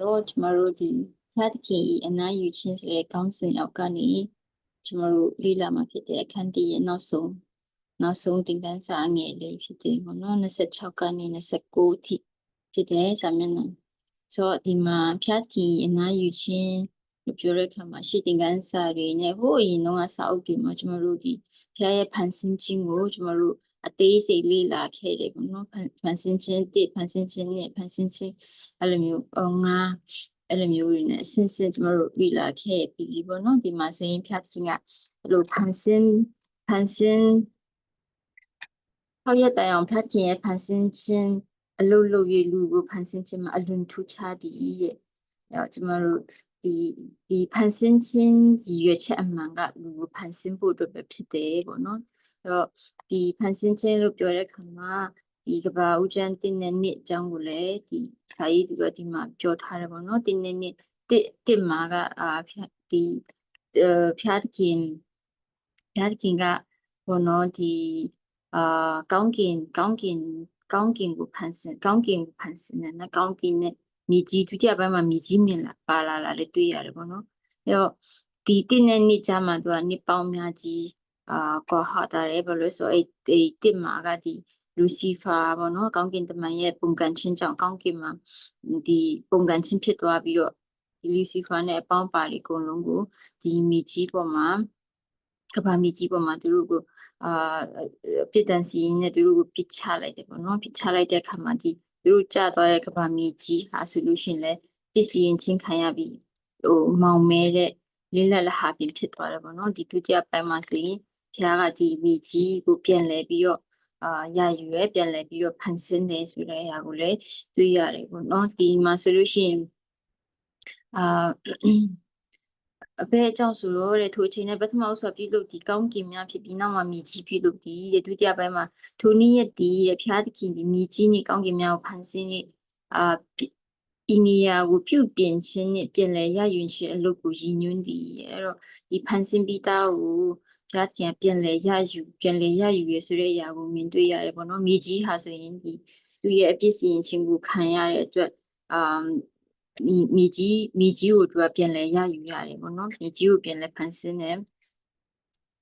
တော့ကျမတို့ဒီဖတ်ခင်ဤအနားယူခြင်းဆိုတဲ့ခေါင်းစဉ်အောက်ကနေကျမတို့လေ့လာမှာဖြစ်တဲ့အခန်းတည်းရဲ့နောက်ဆုံးနောက်ဆုံးသင်ခန်းစာအငယ်လေးဖြစ်တယ်ပေါ့နော်26ကနေ29အထိဖြစ်တဲ့စာမျက်နှာဆိုတော့ဒီမှာဖတ်ခင်ဤအနားယူခြင်းလို့ပြောတဲ့အခါမှာရှေ့သင်ခန်းစာတွေနဲ့ဟိုအရင်တော့စာအုပ်တွေမှာကျမတို့ဒီဖျားရဲ့ဖန်ဆင်းခြင်းကိုကျမတို့ အသေးစိတ်လေ့လာခဲ့တယ်ပေါ့နော်ဖန်ဖန်ဆင်းခြင်းတစ်ဖန်ဆင်းခြင်းနဲ့ဖန်ဆင်းခြင်းအဲ့လိုမျိုးအော်ငါအဲ့လိုမျိုးတွေနဲ့အစဉ်စဉ်ကျမတို့လေ့လာခဲ့ပြီးပေါ့နော်ဒီမှာဆိုရင်ဖျားခြင်းကအဲ့လိုဖန်ဆင်းဖန်ဆင်းဟောက်ရတိုင်အောင်ဖျားခြင်းရဲ့ဖန်ဆင်းခြင်းအလုတ်လုတ်ရလူကိုဖန်ဆင်းခြင်းမှာအလွန်ထူးခြားသည်ရဲ့အဲ့တော့ကျမတို့ဒီဒီဖန်ဆင်းခြင်းရည်ရွယ်ချက်အမှန်ကလူကိုဖန်ဆင်းဖို့အတွက်ပဲဖြစ်တယ်ပေါ့နော်အဲ့ တော့ဒီဖန်ဆင်းခြင်းလို့ပြောတဲ့အခါမှာဒီကဘာဦးကျန်းတင်းနဲ့နှစ်အကြောင်းကိုလည်းဒီစာရေးသူကဒီမှာပြောထားတယ်ပေါ့နော်တင်းနဲ့နှစ်တစ်တစ်မှာကအာဖြတ်ဒီဖျားသခင်ဖျားသခင်ကဘောနော်ဒီအာကောင်းကင်ကောင်းကင်ကောင်းကင်ကိုဖန်ဆင်းကောင်းကင်ကိုဖန်ဆင်းတယ်နော်ကောင်းကင်နဲ့မြေကြီးဒုတိယပိုင်းမှာမြေကြီးမြင်လာပါလာလာလေးတွေ့ရတယ်ပေါ့နော်အဲတော့ဒီတင်းနဲ့နှစ်ကြားမှာသူကနှစ်ပေါင်းများကြီး အာကွာဟတာတယ်ဘယ်လိုဆိုအဲ့ဒီတစ်မှာကဒီလူစီဖာပေါ့နော်ကောင်းကင်တမန်ရဲ့ပုံကန်ချင်းကြောင့်ကောင်းကင်မှာဒီပုံကန်ချင်းဖြစ်သွားပြီးတော့ဒီလူစီဖာနဲ့အပေါင်းပါတွေအကုန်လုံးကိုဒီမြေကြီးပေါ်မှာကဘာမြေကြီးပေါ်မှာသူတို့ကိုအာပြစ်ဒဏ်စီရင်နဲ့သူတို့ကိုပစ်ချလိုက်တယ်ပေါ့နော်ပစ်ချလိုက်တဲ့အခါမှာဒီသူတို့ကြာသွားတဲ့ကဘာမြေကြီးဟာဆိုလို့ရှိရင်လည်းပစ္စည်းရင်ချင်းခံရပြီးဟိုမောင်မဲတဲ့လေးလက်လဟာပြင်ဖြစ်သွားတယ်ပေါ့နော်ဒီဒုတိယပိုင်းမှာဆိုရင် ဖျားကဒီမြေကြီးကိုပြန်လဲပြီးတော့အာရယူရဲပြန်လဲပြီးတော့ဖန်ဆင်းတယ်ဆိုတဲ့အရာကိုလည်းတွေ့ရတယ်ပေါ့နော်ဒီမှာဆိုလို့ရှိရင်အာအဘဲအကြောင်းဆိုတော့တဲ့ထိုအချိန်နဲ့ပထမဦးစွာပြုလုပ်ဒီကောင်းကင်များဖြစ်ပြီးနောက်မှာမြေကြီးပြုလုပ်ဒီတဲ့ဒုတိယပိုင်းမှာထိုနည်းရဲ့ဒီတဲ့ဖျားသခင်ဒီမြေကြီးနဲ့ကောင်းကင်များကိုဖန်ဆင်းနေအာဤနေရာကိုပြုပြင်ခြင်းနဲ့ပြင်လဲရယူခြင်းအလုပ်ကိုရည်ညွှန်းသည်အဲ့တော့ဒီဖန်ဆင်းပြီးသားကို ဖျားသခင်ပြင်လဲရယူပြင်လဲရယူရဆိုတဲ့အရာကိုမြင်တွေ့ရတယ်ပေါ့နော်မြေကြီးဟာဆိုရင်ဒီသူရဲ့အပြစ်စီရင်ခြင်းကိုခံရတဲ့အတွက်အာဒီမြေကြီးမြေကြီးကိုသူကပြန်လဲရယူရတယ်ပေါ့နော်မြေကြီးကိုပြန်လဲဖန်ဆင်းတယ်အဲ့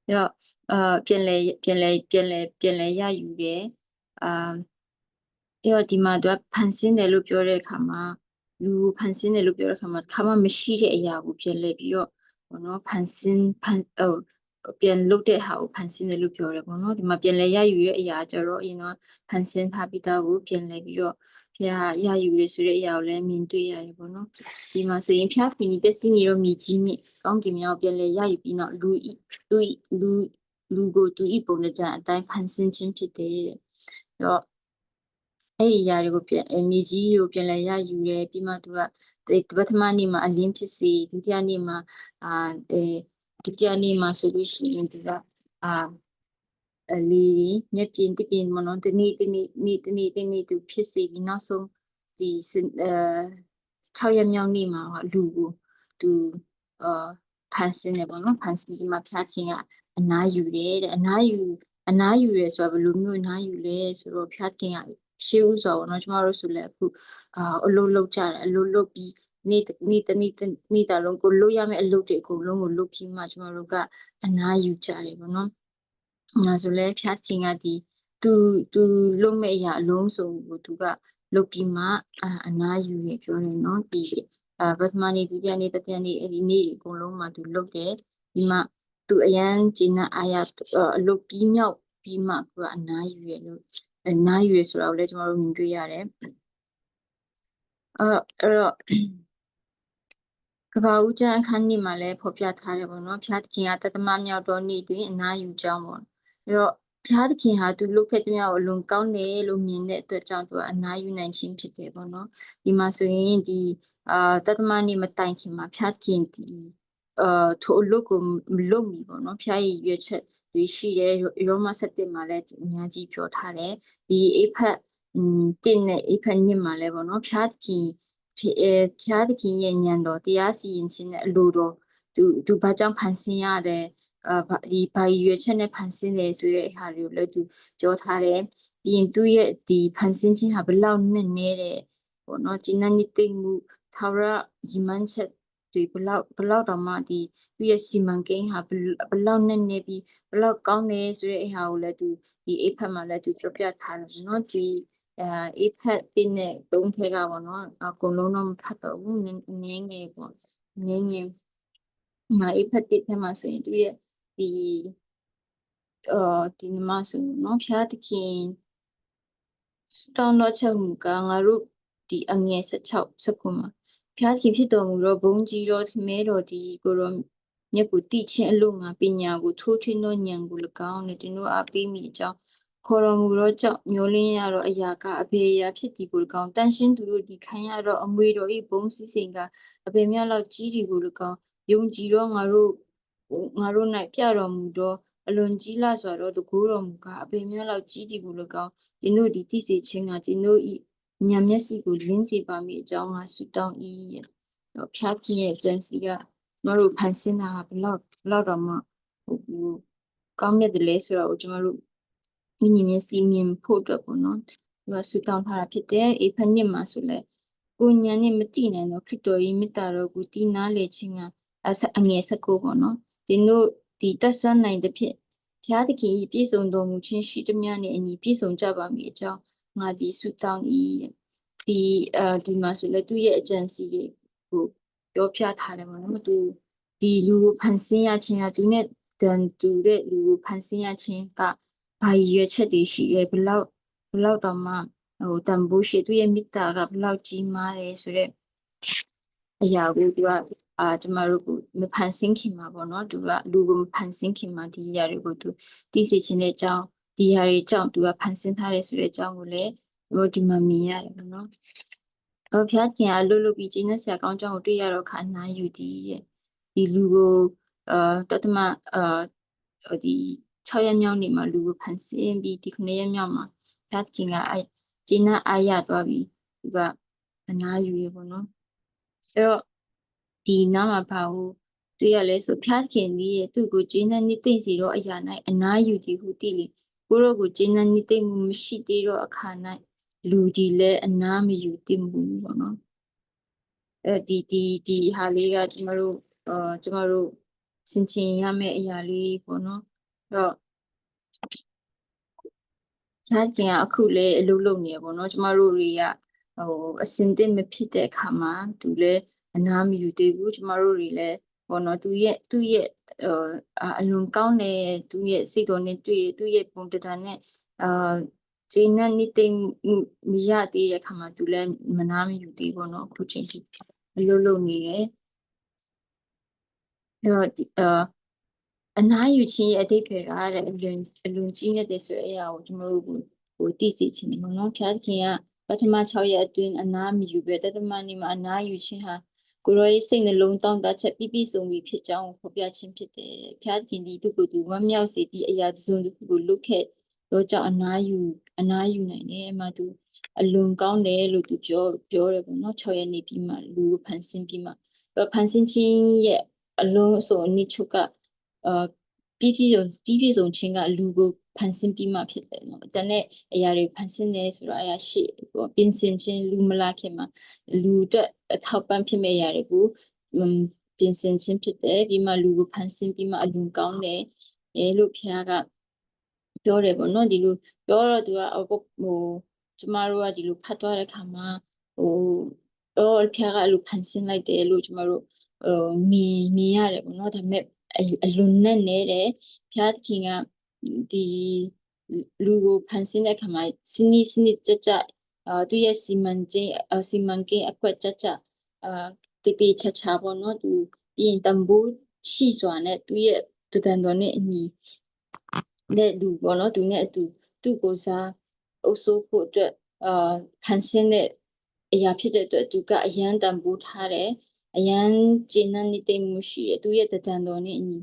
တော့အာပြန်လဲပြန်လဲပြန်လဲပြန်လဲရယူတယ်အာအဲ့တော့ဒီမှာသူကဖန်ဆင်းတယ်လို့ပြောတဲ့အခါမှာလူဖန်ဆင်းတယ်လို့ပြောတဲ့အခါမှာခါမှမရှိတဲ့အရာကိုပြန်လဲပြီးတော့ပေါ့နော်ဖန်ဆင်းဖန်ဟို ပြန်လုပ်တဲ့ဟာကိုဖန်ဆင်းတယ်လို့ပြောတယ်ပေါ့နော်ဒီမှာပြန်လဲရယူရဲ့အရာကြတော့အရင်ကဖန်ဆင်းထားပြီးသားကိုပြန်လဲပြီးတော့ဖျားရယူရဆိုတဲ့အရာကိုလည်းမြင်တွေ့ရတယ်ပေါ့နော်ဒီမှာဆိုရင်ဖျားဖီနီပစ္စည်းနေတော့မြေကြီးနဲ့ကောင်းကင်မြောက်ပြန်လဲရယူပြီးတော့လူဤလူလူလူကိုသူဤပုံနဲ့တဲ့အတိုင်းဖန်ဆင်းခြင်းဖြစ်တယ်တဲ့တော့အဲ့ဒီຢာတွေကိုပြန်မြေကြီးကိုပြန်လဲရယူတယ်ပြီးမှသူကပထမနေ့မှာအလင်းဖြစ်စီဒုတိယနေ့မှာအာအဲ ဒုတိယနေ့မှာဆိုလို့ရှိရင်ဒီကအာအလီမျက်ပြင်တပြင်မနော်တနေ့တနေ့နေ့တနေ့တနေ့သူဖြစ်စီပြီးနောက်ဆုံးဒီအဲ6ရက်မြောက်နေ့မှာလူကိုသူအာဖန်ဆင်းတယ်ပေါ့နော်ဖန်ဆင်းဒီမှာဖျားခြင်းကအနားယူတယ်တဲ့အနားယူအနားယူရဲဆိုတာဘယ်လိုမျိုးအနားယူလဲဆိုတော့ဖျားခြင်းကရှေးဥစွာပေါ့နော်ကျမတို့ဆိုလည်းအခုအာအလုပ်လုပ်ကြတယ်အလုပ်လုပ်ပြီး နေ့နေ့တနေ့နေ့တာလုံးကိုလုပ်ရမယ့်အလုပ်တွေအကုန်လုံးကိုလုပ်ပြီးမှကျမတို့ကအနားယူကြတယ်ပေါ့နော်။ငါဆိုလဲဖျားခင်ကဒီသူသူလုပ်မဲ့အရာအလုံးစုံကိုသူကလုပ်ပြီးမှအအနားယူရပြောတယ်နော်ဒီအာပထမနေ့ဒုတိယနေ့တတိယနေ့အဲ့ဒီနေ့အကုန်လုံးမှာသူလုပ်တယ်ဒီမှသူအရန်ဂျင်းနာအာရအလုပ်ပြီးမြောက်ပြီးမှသူကအနားယူရလို့အနားယူရဆိုတာကိုလည်းကျွန်တော်တို့မြင်တွေ့ရတယ်အဲ့အဲ့တော့ ကဘာဦးကျန်းအခန်းကြီးမှာလည်းဖော်ပြထားတယ်ပေါ့နော်ဖျားသခင်ကတသမမြောက်တော်နေ့တွင်အနားယူကြောင်းပေါ့အဲ့တော့ဘုရားသခင်ဟာသူလုပ်ခဲ့တဲ့မြောက်အလွန်ကောင်းတယ်လို့မြင်တဲ့အတွက်ကြောင့်သူကအနားယူနိုင်ခြင်းဖြစ်တယ်ပေါ့နော်ဒီမှာဆိုရင်ဒီအာတသမနေ့မတိုင်ခင်မှာဘုရားသခင်ဒီအာထိုအလုပ်ကိုမလုပ်မီပေါ့နော်ဘုရားရဲ့ရွေးချက်တွေရှိတယ်ရောမ7မှာလည်းအများကြီးပြောထားတယ်ဒီအိဖက်တင်းနဲ့အိဖက်ညစ်မှာလည်းပေါ့နော်ဘုရားသခင် ဖြစ်အဲဘုရားသခင်ရဲ့ညံတော်တရားစီရင်ခြင်းနဲ့အလိုတော်သူသူဘာကြောင့်ဖန်ဆင်းရတဲ့အာဒီဘာရွေချက်နဲ့ဖန်ဆင်းတယ်ဆိုတဲ့ဟာတွေကိုလည်းသူပြောထားတယ်ဒီရင်သူ့ရဲ့ဒီဖန်ဆင်းခြင်းဟာဘလောက်နဲ့နဲတယ်ပေါ့နော်ဂျင်းနနိသိမှုထာဝရရည်မှန်းချက်တွေဘလောက်ဘလောက်တောင်မှဒီသူ့ရဲ့စီမံကိန်းဟာဘယ်ဘလောက်နဲ့နေပြီးဘလောက်ကောင်းတယ်ဆိုတဲ့အရာကိုလည်းသူဒီအိတ်ဖက်မှာလည်းသူပြောပြထားတယ်ပေါ့နော်ဒီ အဲအိတ်ဖက်တင်းနဲ့သုံးထဲကပေါ့နော်အကုန်လုံးတော့မဖတ်တော့ဘူးနည်းနည်းငယ်ပေါ့နည်းငယ်မအိတ်ဖက်တစ်ထဲမှာဆိုရင်သူရဲ့ဒီအော်ဒီနမဆိုနော်ဖျားသခင်တောင်းတော့ချက်မူကငါတို့ဒီအငယ်16 19မှာဖျားသခင်ဖြစ်တော်မူတော့ဘုန်းကြီးတော်မဲတော်ဒီကိုရောမြတ်ကိုတိချင်းအလို့ငါပညာကိုထိုးထွင်းသောဉာဏ်ကို၎င်းနဲ့တင်တို့အားပေးမိအကြောင်း ခေါ်တော်မူသောကြောင့်မျိုးလင်းရတော့အရာကအဘေအရာဖြစ်သည်ကို၎င်းတန်ရှင်းသူတို့ဒီခံရတော့အမွေတော်ဤဘုံစည်းစိမ်ကအဘေများလောက်ကြီးဒီကို၎င်းယုံကြည်တော့ငါတို့ငါတို့၌ပြတော်မူသောအလွန်ကြီးလာစွာသောတကူတော်မူကားအပေများလောက်ကြီးဒီကို၎င်းဒီတို့ဒီသိစေခြင်းကဒီတို့ဤညာမျက်စိကိုလင်းစေပါမည်အကြောင်းငါဆုတောင်း၏ရဲ့တော့ဖျားခင်ရဲ့ကျန်စီကကျမတို့ဖန်ဆင်းတာဘလောက်ဘလောက်တော့မှဟိုဟိုကောင်းမြတ်တယ်လဲဆိုတော့ကျမတို့ ဝိညာဉ်မျက်စိမြင်ဖို့အတွက်ပေါ့နော်သူကဆုတောင်းထားတာဖြစ်တယ်အေဖက်နှစ်မှာဆိုလဲကိုညာနဲ့မတည်နိုင်တော့ခရစ်တော်ရဲ့မေတ္တာတော်ကိုတည်နာလေခြင်းကအဆက်အငယ်ဆက်ကိုပေါ့နော်ဒီတို့ဒီတက်ဆွမ်းနိုင်တဲ့ဖြစ်ဘုရားသခင်၏ပြည့်စုံတော်မူခြင်းရှိသမျှနှင့်အညီပြည့်စုံကြပါမည်အကြောင်းငါဒီဆုတောင်း၏ဒီအဲဒီမှာဆိုလဲသူ့ရဲ့အကြံစီကိုပြောပြထားတယ်ပေါ့နော်သူဒီလူကိုဖန်ဆင်းရခြင်းကသူနဲ့တန်တူတဲ့လူကိုဖန်ဆင်းရခြင်းက ဘာရည်ရွယ်ချက်တွေရှိရဲဘလောက်ဘလောက်တော့မှဟိုတန်ဖိုးရှိသူရဲ့မေတ္တာကဘလောက်ကြီးမားတယ်ဆိုတော့အရာကိုသူကအာကျမတို့ကိုမဖန်ဆင်းခင်မှာပေါ့နော်သူကလူကိုမဖန်ဆင်းခင်မှာဒီအရာတွေကိုသူသိစေခြင်းတဲ့အကြောင်းဒီအရာတွေကြောင့်သူကဖန်ဆင်းထားတယ်ဆိုတဲ့အကြောင်းကိုလည်းတို့ဒီမှာမြင်ရတယ်ပေါ့နော်။အော်ဖျားခင်အလုပ်လုပ်ပြီးကျင်းတဲ့ဆရာကောင်းကြောင်းကိုတွေ့ရတော့ခါနာယူဒီရဲ့ဒီလူကိုအာတတမအာဒီ 6ရက်မြောက်နေ့မှာလူကိုဖန်ဆင်းပြီးဒီ9ရက်မြောက်မှာဖျားခင်ကအဲကျင်းတဲ့အားရသွားပြီးသူကအနာယူရေပေါ့နော်။အဲ့တော့ဒီနားမှာဘာကိုတွေ့ရလဲဆိုဖျားခင်ကြီးရဲ့သူ့ကိုကျင်းတဲ့နေ့သိစီတော့အရာ၌အနာယူသည်ဟုသိလေကိုရောကိုကျင်းတဲ့နေ့သိမှုမရှိသေးတော့အခါ၌လူဒီလည်းအနာမယူသိမှုပေါ့နော်အဲဒီဒီဒီဟာလေးကကျမတို့အာကျမတို့စင်ချင်ရမယ့်အရာလေးပေါ့နော်အဲ့ တော့ခြားကျင်ကအခုလည်းအလုပ်လုပ်နေရပေါ့နော်ကျမတို့တွေကဟိုအစင်တင်မဖြစ်တဲ့အခါမှာသူလည်းအနာမယူသေးဘူးကျမတို့တွေလည်းပေါ့နော်သူရဲ့သူ့ရဲ့အလွန်ကောင်းတဲ့သူရဲ့စိတ်တော်နဲ့တွေ့တယ်သူရဲ့ပုံတံနဲ့အာဂျင်းနဲ့နေတင်မရသေးတဲ့အခါမှာသူလည်းမနာမယူသေးပေါ့နော်အခုချိန်ထိအလုပ်လုပ်နေတယ်အဲ့တော့အာ အနာယူခြင်းရဲ့အတိတ်ပဲကတဲ့အလွန်အလွန်ကြီးမြတ်တဲ့ဆိုတဲ့အရာကိုကျွန်တော်တို့ဟိုသိစေချင်တယ်ပေါ့နော်ဖျားခင်ကပထမ6ရက်အတွင်းအနာမယူပဲတတမနေ့မှာအနာယူခြင်းဟာကိုရောရဲ့စိတ်နှလုံးတောင်းတချက်ပြပြစုံပြီးဖြစ်ကြောင်းဖော်ပြခြင်းဖြစ်တယ်ဖျားခင်ဒီသူကိုယ်သူဝမ်းမြောက်စေသည့်အရာတစ်စုံတစ်ခုကိုလုခဲ့တော့ကြောင့်အနာယူအနာယူနိုင်တယ်အမှသူအလွန်ကောင်းတယ်လို့သူပြောပြောတယ်ပေါ့နော်6ရက်နေပြီးမှလူကိုဖန်ဆင်းပြီးမှဖန်ဆင်းခြင်းရဲ့အလုံးစုံအနည်းချုပ်က အာပြီးပြည့်စုံပြီးပြည့်စုံခြင်းကလူကိုဖန်ဆင်းပြီးမှဖြစ်တယ်နော်။ကျန်တဲ့အရာတွေဖန်ဆင်းတယ်ဆိုတော့အရာရှိပေါ့ပြင်ဆင်ခြင်းလူမလာခင်မှာလူအတွက်အထောက်ပံ့ဖြစ်မဲ့အရာတွေကိုပြင်ဆင်ခြင်းဖြစ်တယ်ပြီးမှလူကိုဖန်ဆင်းပြီးမှအလွန်ကောင်းတယ်အဲလို့ဖခင်ကပြောတယ်ပေါ့နော်ဒီလိုပြောတော့သူကဟိုကျမတို့ကဒီလိုဖတ်သွားတဲ့ခါမှာဟိုတော့ဖခင်ကအဲ့လိုဖန်ဆင်းလိုက်တယ်လို့ကျမတို့ဟိုမြင်မြင်ရတယ်ပေါ့နော်ဒါပေမဲ့ အလွန်နဲ့နေတယ်ဘုရားသခင်ကဒီလူကိုဖန်ဆင်းတဲ့ခါမှာစနစ်စနစ်ကြကြအာသူရဲ့စီမံခြင်းစီမံကိန်းအကွက်ကြကြအာတိတိချာချာပေါ့နော်သူပြီးရင်တံပိုးရှိစွာနဲ့သူရဲ့တဒံတော်နဲ့အညီတဲ့လူပေါ့နော်သူနဲ့အတူသူ့ကိုစားအုပ်စိုးဖို့အတွက်အာဖန်ဆင်းတဲ့အရာဖြစ်တဲ့အတွက်သူကအယံတံပိုးထားတယ် အယံကျဉ်းနှံ့နေတဲ့မှုရှိတယ်သူရဲ့တဒံတော်နဲ့အညီ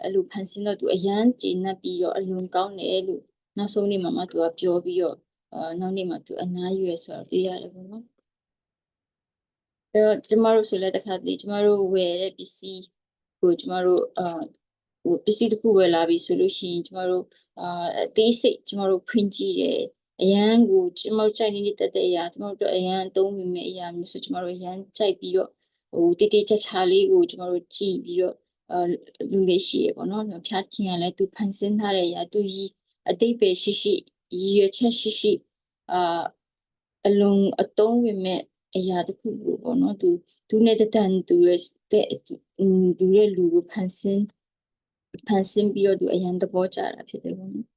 အဲ့လိုဖန်ဆင်းတော့သူအယံကျဉ်းနှံ့ပြီးတော့အလွန်ကောင်းတယ်လို့နောက်ဆုံးနေ့မှာမှသူကပြောပြီးတော့အာနောက်နေ့မှာသူအနားယူရဆိုတော့သိရတယ်ပေါ့နော်အဲ့တော့ကျမတို့ဆိုလည်းတစ်ခါတလေကျမတို့ဝယ်တဲ့ပစ္စည်းကိုကျမတို့အာဟိုပစ္စည်းတစ်ခုဝယ်လာပြီဆိုလို့ရှိရင်ကျမတို့အာအသေးစိတ်ကျမတို့ print ကြည့်တယ်အရန်ကိုကျမတို့ကြိုက်နေတက်တဲ့အရာကျမတို့အရန်အသုံးဝင်မဲ့အရာမျိုးဆိုကျမတို့အရန်ကြိုက်ပြီးတော့ ဟိုတိတိကျကျလေးကိုကျမတို့ကြည့်ပြီးတော့အဲလူလေးရှိရပေါ့နော်ဖျားခင်ကလည်းသူဖန်ဆင်းထားတဲ့အရာသူကြီးအတိတ်ပဲရှိရှိရည်ရွယ်ချက်ရှိရှိအာအလုံးအသုံးဝင်မဲ့အရာတစ်ခုကိုပေါ့နော်သူသူနဲ့တန်သူရဲ့တဲ့သူရဲ့လူကိုဖန်ဆင်းဖန်ဆင်းပြီးတော့သူအရန်သဘောကျတာဖြစ်တယ်ပေါ့နော်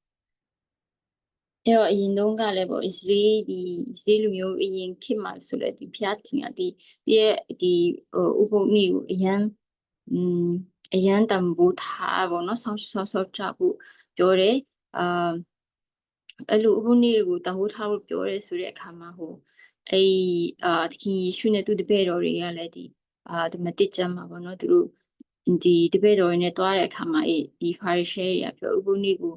အဲ့တော့အရင်တုန်းကလည်းပေါ့ Israel ဒီ Israel လူမျိုးအရင်ခေတ်မှာဆိုလည်းဒီဖျားခင်ကဒီရဲ့ဒီဟိုဥပုပ်နေ့ကိုအရန်อืมအရန်တံပိုးထားပေါ့နော်ဆောင်းဆောင်းဆောင်းချဖို့ပြောတယ်အာအဲ့လိုဥပုပ်နေ့ကိုတံပိုးထားဖို့ပြောတယ်ဆိုတဲ့အခါမှာဟိုအဲ့အာသခင်ယေရှုနဲ့သူတပည့်တော်တွေကလည်းဒီအာဒီမတိကျမ်းမှာပေါ့နော်သူတို့ဒီတပည့်တော်တွေနဲ့တွားတဲ့အခါမှာအဲ့ဒီဖာရီရှဲတွေကပြောဥပုပ်နေ့ကို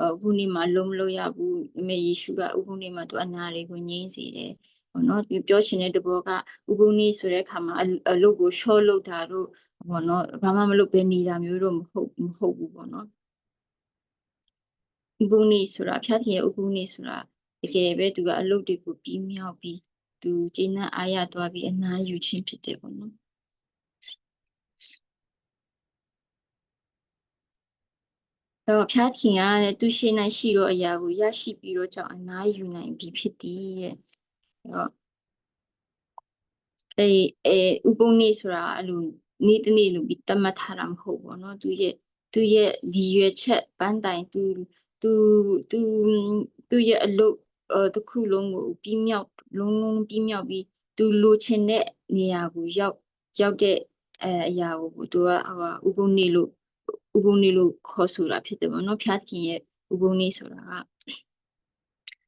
ဥပုနေ့မှာလုံးမလို့ရဘူးအမေယေရှုကဥပုနေ့မှာသူအနာတွေကိုငြိမ်းစေတယ်ဘောနော်ပြောချင်တဲ့တဘောကဥပုနေ့ဆိုတဲ့အခါမှာအလုပ်ကိုရှော့လုပ်တာတို့ဘောနော်ဘာမှမလုပ်ဘဲနေတာမျိုးတော့မဟုတ်မဟုတ်ဘူးဘောနော်ဥပုနေ့ဆိုတာဖျားခင်ရဲ့ဥပုနေ့ဆိုတာတကယ်ပဲသူကအလုပ်တွေကိုပြီးမြောက်ပြီးသူကျင့်တဲ့အားရသွားပြီးအနာယူခြင်းဖြစ်တယ်ဘောနော် တော့ဖျားခင်ကတဲ့သူရှိနိုင်ရှိတော့အရာကိုရရှိပြီးတော့ကြောင့်အနားယူနိုင်ပြီဖြစ်သည်တဲ့တော့အဲအဲဥပုံနေဆိုတာအဲ့လိုနေ့တနေ့လိုပြီးတတ်မှတ်ထားတာမဟုတ်ဘောเนาะသူရဲ့သူရဲ့ရည်ရွယ်ချက်ပန်းတိုင်သူသူသူသူရဲ့အလုပ်တစ်ခုလုံးကိုပြီးမြောက်လုံးလုံးပြီးမြောက်ပြီးသူလိုချင်တဲ့နေရာကိုရောက်ရောက်တဲ့အအရာကိုသူကဟိုဥပုံနေလို့ ဥပုံနေလို့ခေါ်ဆိုတာဖြစ်တယ်ပေါ့နော်ဖျားခင်ရဲ့ဥပုံနေဆိုတာက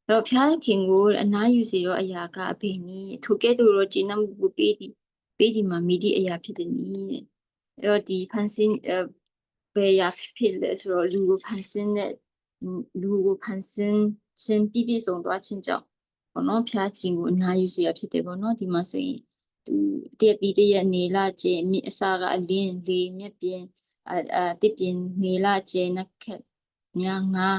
တော့ဖျားခင်ကိုအနားယူစီတော့အရာကအဘိနီးထိုကဲ့သို့တော့ကျင့်မှုကိုပေးဒီပေးဒီမှာမိဒီအရာဖြစ်တယ်နီးတဲ့အဲ့တော့ဒီဖန်ဆင်းဘယ်ရာဖြစ်လဲဆိုတော့လူကိုဖန်ဆင်းတဲ့လူကိုဖန်ဆင်းခြင်းပြည့်ပြည့်စုံသွားခြင်းကြောင့်ဘောနော်ဖျားခင်ကိုအနားယူစီရဖြစ်တယ်ဘောနော်ဒီမှာဆိုရင်သူတည့်ပြီးတည့်နေလာခြင်းမြအစာကအလင်းလေးမြက်ပြင်း အာတစ်ပြင်းနေလာကျဲနခက်ညာငါ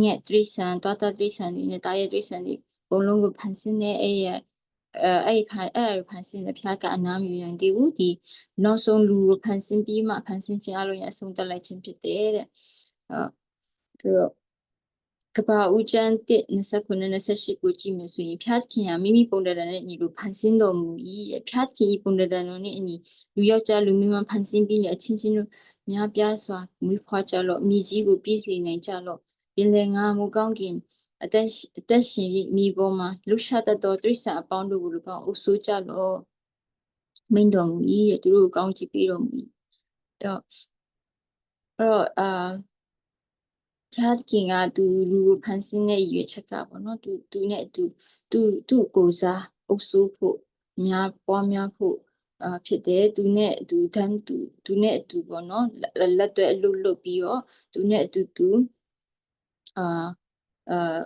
ညက်တရိစံတောတတရိစံဒီနဲ့တာရဲ့တရိစံဒီအကုန်လုံးကိုဖန်ဆင်းတဲ့အဲ့ရအဲအဲ့ဖန်အဲ့ဖန်ဆင်းတဲ့ဖျားကအနားမြူရင်ဒီဦးဒီနောက်ဆုံးလူကိုဖန်ဆင်းပြီးမှဖန်ဆင်းခြင်းအလုံးရအဆုံးတက်လိုက်ခြင်းဖြစ်တယ်တဲ့အဲဒါတော့ကဘာဦးကျန်း1 29 28ကိုကြည့်မယ်ဆိုရင်ဖျားခင်ကမိမိပုံတရနဲ့အညီလိုဖန်ဆင်းတော်မူ၏တဲ့ဖျားခင်ဤပုံတရနဲ့အညီလူယောက်ျားလူမိန်းမဖန်ဆင်းပြီးလေအချင်းချင်းတို့ များပြားစွာမွေးဖွားကြလော့မိကြီးကိုပြည့်စုံနိုင်ကြလော့ပင်လယ်ငါမူကောင်းကင်အသက်အသက်ရှင်ပြီးမိပေါ်မှာလူရှာတတော်တိရစ္ဆာန်အပေါင်းတို့ကို၎င်းအုပ်ဆိုးကြလော့မိန်တော်မူ၏တဲ့သူတို့ကိုကောင်းချီးပေးတော်မူ၏တော့အဲ့တော့အာချားကင်ကသူလူကိုဖန်ဆင်းတဲ့ရွေချက်ကပေါ့နော်သူသူနဲ့သူသူသူ့ကိုစားအုပ်ဆိုးဖို့များပွားများဖို့ အာဖြစ်တယ်သူနဲ့အတူတန်းသူသူနဲ့အတူပေါ့နော်လက်တွဲအလုပ်လုပ်ပြီးတော့သူနဲ့အတူတူအာအာ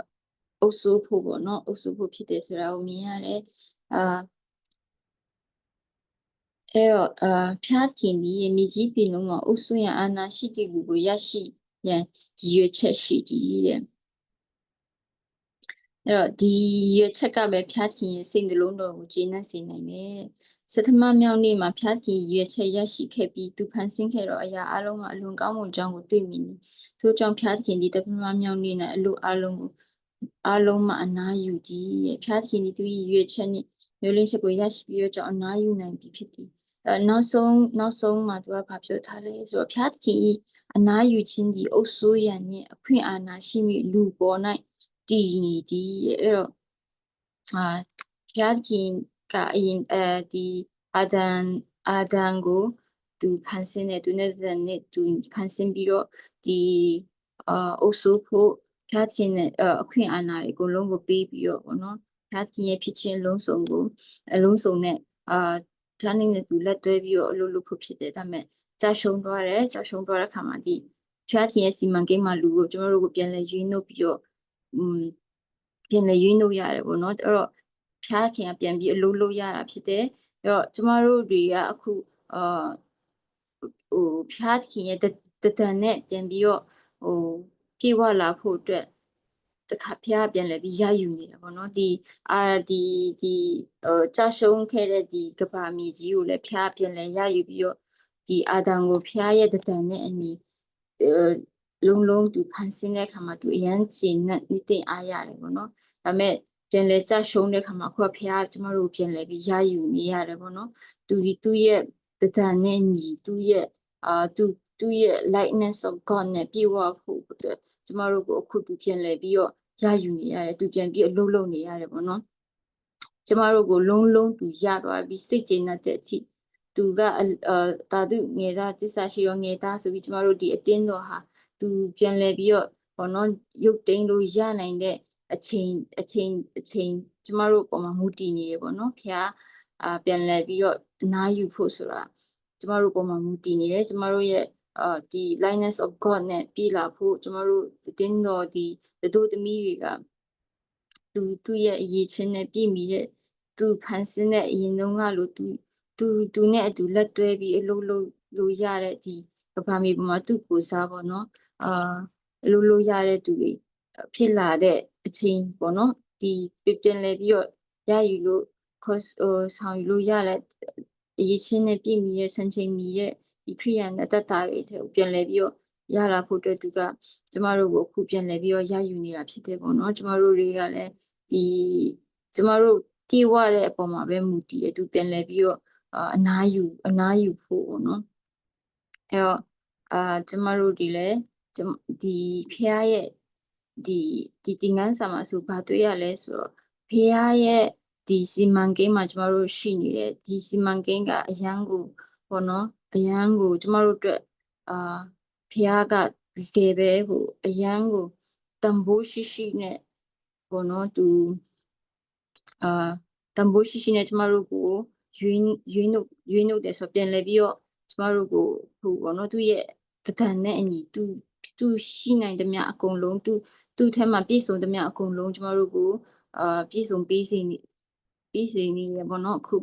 အုပ်စုဖို့ပေါ့နော်အုပ်စုဖို့ဖြစ်တယ်ဆိုတာကိုမြင်ရတယ်အာအဲ့တော့အာဖျားခင်ဒီမြေကြီးပြည်လုံးမှာအုပ်စုရအာနာရှိတဲ့လူကိုရရှိရန်ရည်ရွယ်ချက်ရှိတည်တဲ့အဲ့တော့ဒီရွယ်ချက်ကပဲဖျားခင်ရဲ့စိတ်နှလုံးတော်ကိုကျေနပ်စေနိုင်တယ် စထမမြောက်နေ့မှာဖျားခင်ရွေချက်ရရှိခဲ့ပြီးသူဖန်ဆင်းခဲ့တော့အရာအလုံးမှာအလွန်ကောင်းမွန်ကြောင်းကိုတွေ့မြင်သည်ထို့ကြောင့်ဖျားခင်ဒီတပမမြောက်နေ့၌အလိုအလုံးကိုအလုံးမှာအနာယူကြည်ရဲ့ဖျားခင်ဒီသူ၏ရွေချက်နှင့်မျိုးလင်းချက်ကိုရရှိပြီးတော့ကြောင့်အနာယူနိုင်ပြီဖြစ်သည်အဲနောက်ဆုံးနောက်ဆုံးမှာသူကဘာပြောထားလဲဆိုတော့ဖျားခင်၏အနာယူခြင်းဒီအုပ်ဆိုးရန်နှင့်အခွင့်အာဏာရှိမိလူပေါ်၌တည်နေသည်အဲ့တော့အာဖျားခင် ကအရင်အဲဒီအာဒန်အာဒန်ကိုသူဖန်ဆင်းတယ်သူနဲ့နဲ့သူဖန်ဆင်းပြီးတော့ဒီအာအုပ်စုဖို့ဖျားခင်နဲ့အခွင့်အာဏာတွေအကုန်လုံးကိုပေးပြီးတော့ဗောနော်ဖျားခင်ရဲ့ဖြစ်ခြင်းအလုံးစုံကိုအလုံးစုံနဲ့အာဌာနနဲ့သူလက်တွဲပြီးတော့အလုပ်လုပ်ဖို့ဖြစ်တယ်ဒါပေမဲ့ကြာရှုံးသွားတယ်ကြာရှုံးသွားတဲ့ခါမှာဒီဖျားခင်ရဲ့စီမံကိန်းမှာလူကိုကျွန်တော်တို့ကိုပြန်လဲရွေးနှုတ်ပြီးတော့อืมပြန်လဲရွေးနှုတ်ရတယ်ဗောနော်အဲ့တော့ ဖျားခင်ကပြန်ပြီးအလုပ်လုပ်ရတာဖြစ်တယ်အဲ့တော့ကျမတို့တွေကအခုအာဟိုဖျားခင်ရဲ့တတန်နဲ့ပြန်ပြီးတော့ဟိုပြေဝလာဖို့အတွက်တခါဖះပြန်လဲပြီးရယူနေတာပေါ့နော်ဒီအာဒီဒီဟိုကြာရှုံးခဲ့တဲ့ဒီကဘာမြေကြီးကိုလည်းဖះပြန်လဲရယူပြီးတော့ဒီအာဒံကိုဖះရဲ့တတန်နဲ့အညီအဲလုံးလုံးသူဖန်ဆင်းတဲ့အခါမှာသူအရန်ကျဉ်နဲ့နေတင်အားရတယ်ပေါ့နော်ဒါပေမဲ့ ပြန်လဲကြာရှုံးတဲ့အခါမှာခုကဖះကျမတို့ပြန်လဲပြီးရယူနေရတယ်ပေါ့နော်သူဒီသူ့ရဲ့တတန်နဲ့ညီသူ့ရဲ့အာသူသူ့ရဲ့ lightness of God နဲ့ပြည့်ဝဖို့အတွက်ကျမတို့ကိုအခုသူပြန်လဲပြီးတော့ရယူနေရတယ်သူပြန်ပြီးအလုပ်လုပ်နေရတယ်ပေါ့နော်ကျမတို့ကိုလုံးလုံးသူရသွားပြီးစိတ်ကျေနပ်တဲ့အထိသူကအာတာတုငယ်သားတစ္ဆာရှိတော့ငယ်သားဆိုပြီးကျမတို့ဒီအတင်းတော်ဟာသူပြန်လဲပြီးတော့ဘောနော်ရုပ်တိန်လို့ရနိုင်တဲ့ အချိန်အချိန်အချိန်ကျမတို့ပုံမှာမူတည်နေရပေါ့နော်ဖះအာပြန်လဲပြီးတော့အနားယူဖို့ဆိုတာကျမတို့ပုံမှာမူတည်နေတယ်ကျမတို့ရဲ့အာဒီ lightness of god နဲ့ပြည်လာဖို့ကျမတို့တင်းတော်ဒီတို့သမီးတွေကသူသူ့ရဲ့အရေးချင်းနဲ့ပြည်မိတဲ့သူဖန်ဆင်းတဲ့အရင်တုန်းကလို့သူသူသူနဲ့အတူလက်တွဲပြီးအလုပ်လုပ်လို့ရတဲ့ဒီကဘာမီပေါ်မှာသူ့ကိုစားပေါ့နော်အာအလုပ်လုပ်ရတဲ့သူတွေဖြစ်လာတဲ့ အချိန်ပေါ့နော်ဒီပြပြန်လဲပြီးတော့ရယူလို့ခေါ်ဟိုဆောင်ယူလို့ရတဲ့အရေးချင်းနဲ့ပြည်မိတဲ့ဆန်ချိန်မီရဲ့ဒီခရိယန်အတ္တတာတွေထဲကိုပြန်လဲပြီးတော့ရလာဖို့အတွက်သူကကျမတို့ကိုအခုပြန်လဲပြီးတော့ရယူနေတာဖြစ်တယ်ပေါ့နော်ကျမတို့တွေကလည်းဒီကျမတို့တီးဝတဲ့အပေါ်မှာပဲမူတည်တယ်သူပြန်လဲပြီးတော့အနားယူအနားယူဖို့ပေါ့နော်အဲတော့အာကျမတို့ဒီလည်းဒီဖះရဲ့ ဒီဒီတင်ငန်းစာမှာဆိုဘာတွေ့ရလဲဆိုတော့ဖះရဲ့ဒီစီမံကိန်းမှာကျမတို့ရှိနေတယ်ဒီစီမံကိန်းကအရန်ကိုပေါ့နော်အရန်ကိုကျမတို့အတွက်အာဖះကဒီကယ်ပဲဟိုအရန်ကိုတန်ဖိုးရှိရှိနဲ့ပေါ့နော်သူအာတန်ဖိုးရှိရှိနဲ့ကျမတို့ကိုရွေးရွေးနှုတ်ရွေးနှုတ်တယ်ဆိုပြန်လဲပြီးတော့ကျမတို့ကိုဟိုပေါ့နော်သူရဲ့တကံနဲ့အညီသူသူရှိနိုင်သမျှအကုန်လုံးသူ သူ့ထဲမှာပြည့်စုံသမျှအကုန်လုံးကျမတို့ကိုအာပြည့်စုံပေးစေနေပေးစေနေရပေါ့နော်အခု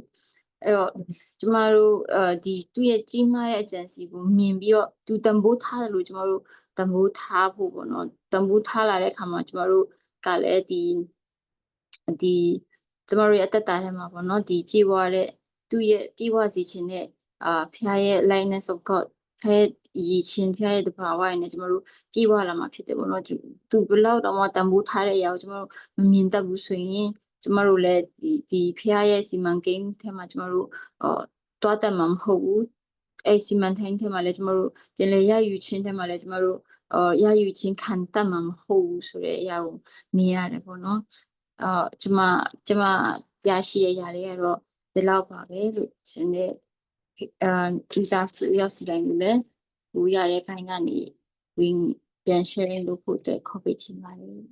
အဲ့တော့ကျမတို့အာဒီသူ့ရဲ့ကြီးမားတဲ့အကြံစီကိုမြင်ပြီးတော့သူတန်ဖိုးထားတယ်လို့ကျမတို့တန်ဖိုးထားဖို့ပေါ့နော်တန်ဖိုးထားလာတဲ့အခါမှာကျမတို့ကလည်းဒီဒီကျမတို့ရဲ့အသက်တာထဲမှာပေါ့နော်ဒီပြေဝတဲ့သူ့ရဲ့ပြေဝစီခြင်းနဲ့အာဖခင်ရဲ့ likeness of God ဖဲ ရည်ချင်းဖျားရဲ့တဘာဝရနဲ့ကျမတို့ပြေးဝလာမှာဖြစ်တယ်ပေါ့နော်သူဘလောက်တော့မှတန်ဖိုးထားတဲ့အရာကိုကျမတို့မမြင်တတ်ဘူးဆိုရင်ကျမတို့လည်းဒီဒီဖျားရဲ့စီမံကိန်းထဲမှာကျမတို့အော်တွားတတ်မှာမဟုတ်ဘူးအဲ့စီမံထိုင်းထဲမှာလည်းကျမတို့ပြန်လေရယူချင်းထဲမှာလည်းကျမတို့အော်ရယူချင်းခံတတ်မှာမဟုတ်ဘူးဆိုတဲ့အရာကိုမြင်ရတယ်ပေါ့နော်အော်ကျမကျမရရှိရရလေးကတော့ဒီလောက်ပါပဲလို့ရှင်တဲ့အာဒီသားစုရောက်စီတိုင်းလည်း ဟိုရတဲ့ခိုင်းကနေဝင်ပြန် sharing လုပ်ဖို့အတွက်ခေါ်ပေးချင်ပါတယ်